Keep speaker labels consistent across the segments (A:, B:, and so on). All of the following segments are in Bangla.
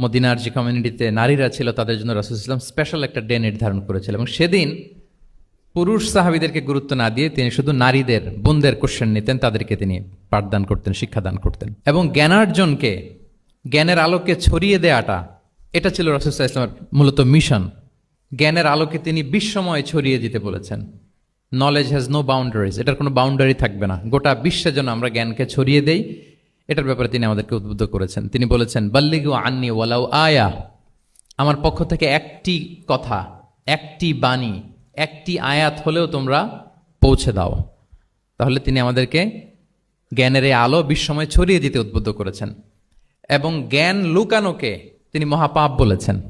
A: মদিনার যে কমিউনিটিতে নারীরা ছিল, তাদের জন্য রাসুল ইসলাম স্পেশাল একটা ডে নির্ধারণ করেছিল এবং সেদিন পুরুষ সাহাবিদেরকে গুরুত্ব না দিয়ে তিনি শুধু নারীদের, বোনদের কোশ্চেন নিতেন, তাদেরকে তিনি পাঠদান করতেন, শিক্ষাদান করতেন। এবং জ্ঞানার্জনকে, জ্ঞানের আলোকে ছড়িয়ে দেয়াটা, এটা ছিল রাসুসাহ ইসলামের মূলত মিশন জ্ঞানের আলোকে তিনি বিশ্বময় ছড়িয়ে দিতে বলেছেন। নলেজ হ্যাজ নো বাউন্ডারিজ এটার কোনো বাউন্ডারি থাকবে না। গোটা বিশ্বের জন্য আমরা জ্ঞানকে ছড়িয়ে দেই এটার ব্যাপারে তিনি আমাদেরকে উদ্বুদ্ধ করেছেন। তিনি বলেছেন, বাল্লিগু আন্নি ওয়ালাউ আয়া। আমার পক্ষ থেকে একটি কথা, একটি বাণী, একটি আয়াত হলেও তোমরা পৌঁছে দাও। তাহলে তিনি আমাদেরকে জ্ঞানের এই আলো বিশ্বময় ছড়িয়ে দিতে উদ্বুদ্ধ করেছেন। এবং জ্ঞান লুকানোকে তিনি মহাপাপ বলেছেন।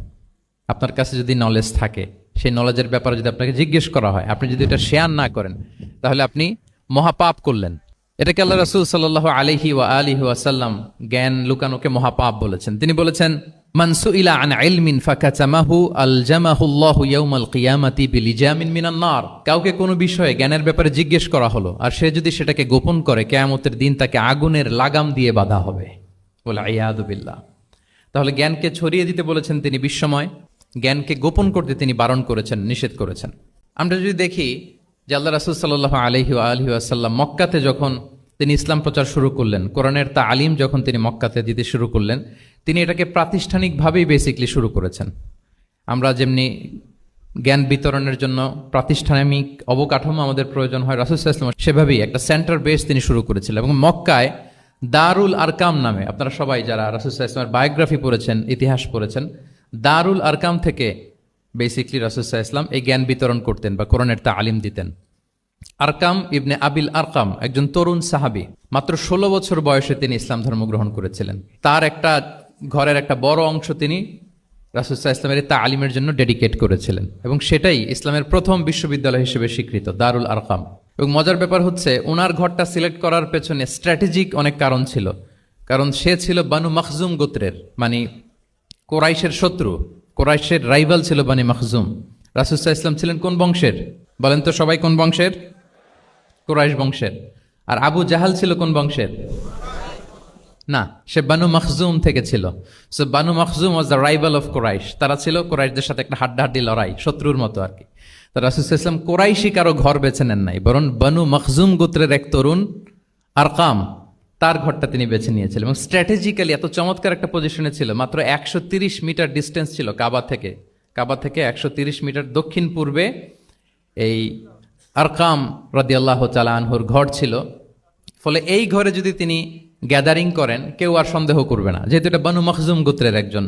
A: আপনার কাছে যদি নলেজ থাকে, সেই নলেজের ব্যাপারে যদি আপনাকে জিজ্ঞেস করা হয়, আপনি যদি এটা শেয়ার না করেন, তাহলে আপনি মহাপাপ করলেন। এটাকে আল্লাহ রসুল সাল্লাহ আলিহি ওয়া আলিহি ওয়াসাল্লাম জ্ঞান লুকানোকে মহাপাপ বলেছেন। তিনি বলেছেন মানসু ইলা আন ইলমিন ফাকাচামাহু আল জামাহুল্লাহু ইয়াউমাল কিয়ামাতি বিলিজামিন মিনান নার। কাউকে কোনো বিষয়ে জ্ঞানের ব্যাপারে জিজ্ঞেস করা হলো, আর সে যদি সেটাকে গোপন করে, কেয়ামতের দিন তাকে আগুনের লাগাম দিয়ে বাধা হবে। বলে আয়াদু বিল্লাহ। তাহলে জ্ঞানকে ছড়িয়ে দিতে বলেছেন তিনি বিশ্বময়, জ্ঞানকে গোপন করতে তিনি বারণ করেছেন, নিষেধ করেছেন। আমরা যদি দেখি যে আল্লাহ রাসুল সাল্লাহ আলহি আলহি আসাল্লাম মক্কাতে যখন তিনি ইসলাম প্রচার শুরু করলেন। কোরআনের তা আলিম যখন তিনি মক্কাতে দিতে শুরু করলেন, তিনি এটাকে প্রাতিষ্ঠানিকভাবেই বেসিকলি শুরু করেছেন। আমরা যেমনি জ্ঞান বিতরণের জন্য প্রাতিষ্ঠানিক অবকাঠামো আমাদের প্রয়োজন হয়, রাসুল ইসলাম সেভাবেই একটা সেন্টার বেস তিনি শুরু করেছিলেন এবং মক্কায় দারুল আরকাম নামে, আপনারা সবাই যারা রাসুসাহ ইসলামের বায়োগ্রাফি পড়েছেন, ইতিহাস পড়েছেন, দারুল আরকাম থেকে বেসিকলি রাসুসাহ ইসলাম এই জ্ঞান বিতরণ করতেন বা কোরআনের তা আলিম দিতেন। আরকাম ইবনে আবিল আরকাম, একজন তরুণ সাহাবি। মাত্র ষোলো বছর বয়সে তিনি ইসলাম ধর্ম গ্রহণ করেছিলেন। তার একটা ঘরের একটা বড় অংশ তিনি রাসুসাহ ইসলামের তা আলিমের জন্য ডেডিকেট করেছিলেন এবং সেটাই ইসলামের প্রথম বিশ্ববিদ্যালয় হিসেবে স্বীকৃত, দারুল আরকাম। এবং মজার ব্যাপার হচ্ছে ওনার ঘরটা সিলেক্ট করার পেছনে স্ট্র্যাটেজিক অনেক কারণ ছিল। কারণ সে ছিল বানু মখজুম গোত্রের মানে কোরাইশের শত্রু। কোরাইশের রাইভাল ছিল বানি মখজুম। রাসুসাহ ইসলাম ছিলেন কোন বংশের? বলেন তো সবাই কোন বংশের? কোরাইশ বংশের। আর আবু জাহাল ছিল কোন বংশের? না, সে বানু মখজুম থেকে ছিল। So Banu Makhzum was the rival of Quraysh. তারা ছিল কোরাইশদের সাথে একটা হাড্ডাহাড্ডি লড়াই, শত্রুর মতো আর কি। তো রাসুসাহ ইসলাম কোরাইশি কারও ঘর বেছে নেন নাই, বরং বানু মখজুম গোত্রের এক তরুণ, আরকাম, তার ঘরটা তিনি বেছে নিয়েছিলেন। এবং স্ট্র্যাটেজিক্যালি এত চমৎকার একটা পজিশনে ছিল, মাত্র একশো মিটার ডিস্টেন্স ছিল কাবা থেকে। কাবা থেকে একশো মিটার দক্ষিণ পূর্বে এই আরকাম রদিয়াল্লাহ তালা আনহুর ঘর ছিল। ফলে এই ঘরে যদি তিনি গ্যাদারিং করেন, কেউ আর সন্দেহ করবে না। যেহেতু এটা বানু মখজুম গোত্রের একজন